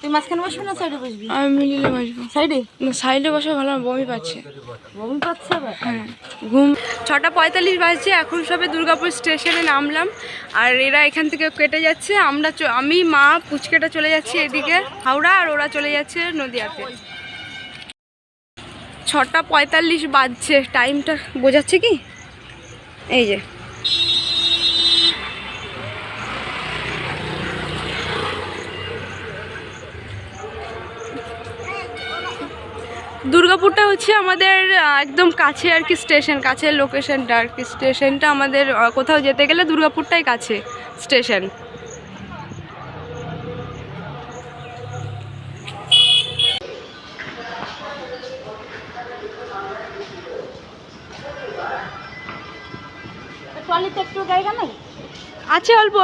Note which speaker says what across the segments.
Speaker 1: তুই মাঝখানে বসবি না সাইডে বসবি?
Speaker 2: আমি বসবো।
Speaker 1: সাইডে
Speaker 2: না সাইডে বসে ভালো বমি পাচ্ছে।
Speaker 1: বমি পাচ্ছে আবার?
Speaker 2: হ্যাঁ। ঘুম ছটা পঁয়তাল্লিশ বাজছে এখন সবে দুর্গাপুর স্টেশনে নামলাম। আর এরা এখান থেকে কেটে যাচ্ছে আমরা চ- আমি মা পুচকেটা চলে যাচ্ছি এদিকে। হাওড়া আর ওরা চলে যাচ্ছে নদিয়াতে। ছটা পঁয়তাল্লিশ বাজছে টাইমটা বোঝাচ্ছে কি? এই যে। দুর্গাপুরটা হচ্ছে আমাদের একদম কাছে আর কি স্টেশন কাছের লোকেশনটা আর কি। স্টেশনটা আমাদের কোথাও যেতে গেলে দুর্গাপুরটাই কাছে স্টেশন।
Speaker 1: একটু জায়গা নাই?
Speaker 2: আছে অল্প।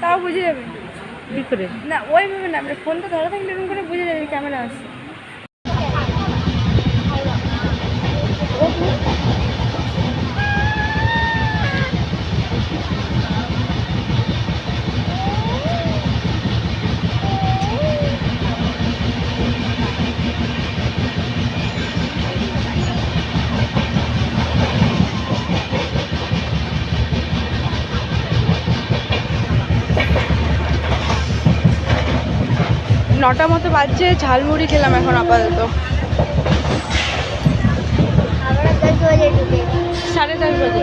Speaker 2: তাও বুঝে যাবে।
Speaker 1: কি করে?
Speaker 2: না ওইভাবে না মানে ফোনটা ধরা থাকলে এরকম করে বুঝে যাবে ক্যামেরা আছে নটা মতো বাজছে ঝালমুড়ি খেলাম এখন আপাতত। সাড়ে দশ বাজে।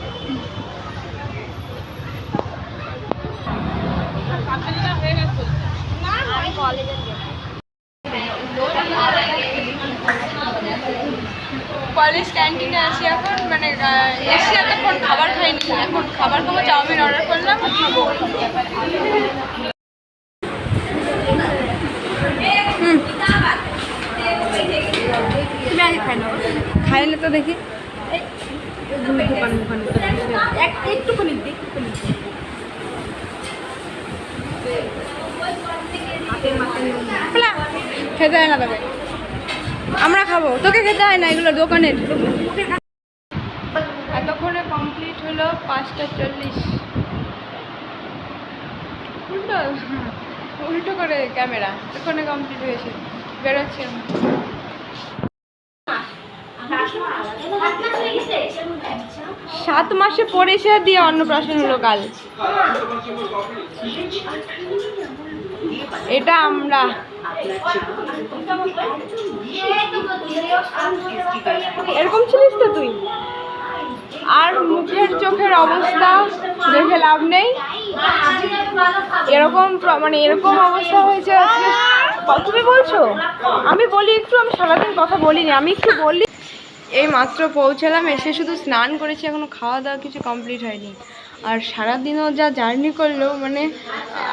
Speaker 2: কলেজ ক্যান্টিনে আছি এখন মানে এসে এতক্ষণ খাবার খাইনি এখন খাবার খাব চাউমিন অর্ডার করলাম খাব। খাইলে তো দেখি।
Speaker 1: একটুখানি
Speaker 2: খেতে হয় না তবে আমরা খাব। তোকে খেতে হয় না, এগুলো দোকানের। এতক্ষণে কমপ্লিট হলো পাঁচটা চল্লিশ। উল্টো? উল্টো করে ক্যামেরা, এতক্ষণে কমপ্লিট হয়েছে। বেরোচ্ছি সাত মাসে পরে পরিষেবা দিয়ে অন্নপ্রাশন হলো কাল। এটা আমরা। এরকম ছিলিস তো তুই? আর মুখের চোখের অবস্থা দেখে লাভ নেই। এরকম মানে এরকম অবস্থা হয়েছে তুমি বলছো? আমি বলি একটু, আমি সারাদিন কথা বলিনি। আমি একটু বলি? এই মাত্র পৌঁছালাম, এসে শুধু স্নান করেছি, এখনও খাওয়া দাওয়া কিছু কমপ্লিট হয়নি। আর সারাদিনও যা জার্নি করল মানে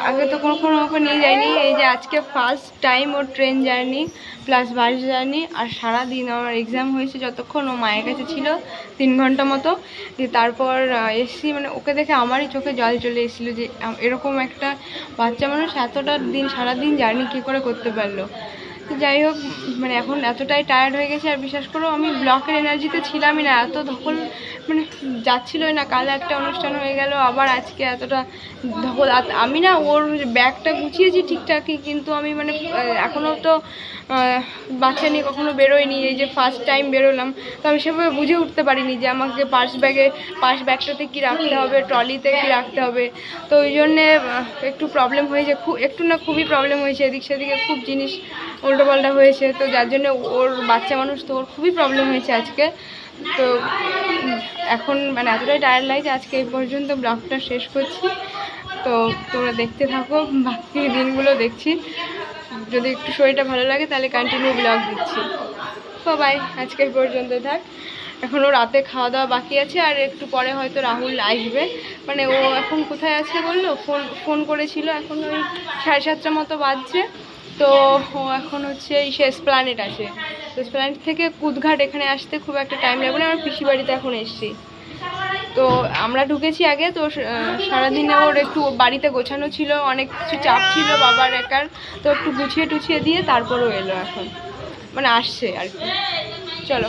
Speaker 2: আগে তো কখনো ওকে নিয়ে যায়নি এই যে আজকে ফার্স্ট টাইম ওর train journey plus bus journey আর সারাদিন আমার এক্সাম হয়েছে যতক্ষণ ও মায়ের কাছে ছিল, তিন ঘণ্টা মতো। তারপর এসছি মানে ওকে দেখে আমারই চোখে জল চলে এসেছিল যে এরকম একটা বাচ্চা মানুষ এতটা দিন, সারাদিন জার্নি কী করে করতে পারল। তো যাই হোক মানে এখন এতটাই টায়ার্ড হয়ে গেছে, আর বিশ্বাস করো, আমি ব্লকের এনার্জিতে ছিলামই না। এত ধকল মানে যাচ্ছিলই না, কাল একটা অনুষ্ঠান হয়ে গেল, আবার আজকে এতটা ধকল। আমি না, ওর ব্যাগটা গুছিয়েছি ঠিকঠাকই, কিন্তু আমি মানে এখনও তো বাচ্চা নিয়ে কখনো বেরোয়নি এই যে ফার্স্ট টাইম বেরোলাম, তো আমি সেভাবে বুঝে উঠতে পারিনি যে আমাকে পার্স ব্যাগে, পার্স ব্যাগটাতে কী রাখতে হবে, ট্রলিতে কী রাখতে হবে। তো ওই জন্যে একটু প্রবলেম হয়েছে খুব একটু না খুবই প্রবলেম হয়েছে, এদিক সেদিকে খুব জিনিস উল্টোপাল্টা হয়েছে, তো যার জন্য ওর বাচ্চা মানুষ তো ওর খুবই প্রবলেম হয়েছে আজকে। তো এখন মানে এতটাই টায়ার লাগছে আজকে এই পর্যন্ত ব্লগটা শেষ করছি। তো তোমরা দেখতে থাকো, বাকি দিনগুলো দেখছি। যদি একটু শরীরটা ভালো লাগে, তাহলে কন্টিনিউ ব্লগ দিচ্ছি। তো বাই আজকে পর্যন্ত থাক। এখনও রাতে খাওয়া দাওয়া বাকি আছে, আর একটু পরে হয়তো রাহুল আসবে। মানে ও এখন কোথায় আছে বলল? ফোন ফোন করেছিল, এখন ওই সাড়ে সাতটা মতো বাজছে। তো এখন হচ্ছে শেষ প্ল্যানেট আছে। তো প্ল্যানেট থেকে কুদঘাট এখানে আসতে খুব একটা টাইম লাগবে না, আমার পিসি বাড়িতে এখন এসছি। তো আমরা ঢুকেছি আগে, তো সারাদিনে ওর একটু বাড়িতে গোছানো ছিল, অনেক কিছু চাপ ছিল বাবার একার, তো একটু গুছিয়ে টুছিয়ে দিয়ে তারপরও এলো এখন। মানে আসছে আর কি। চলো।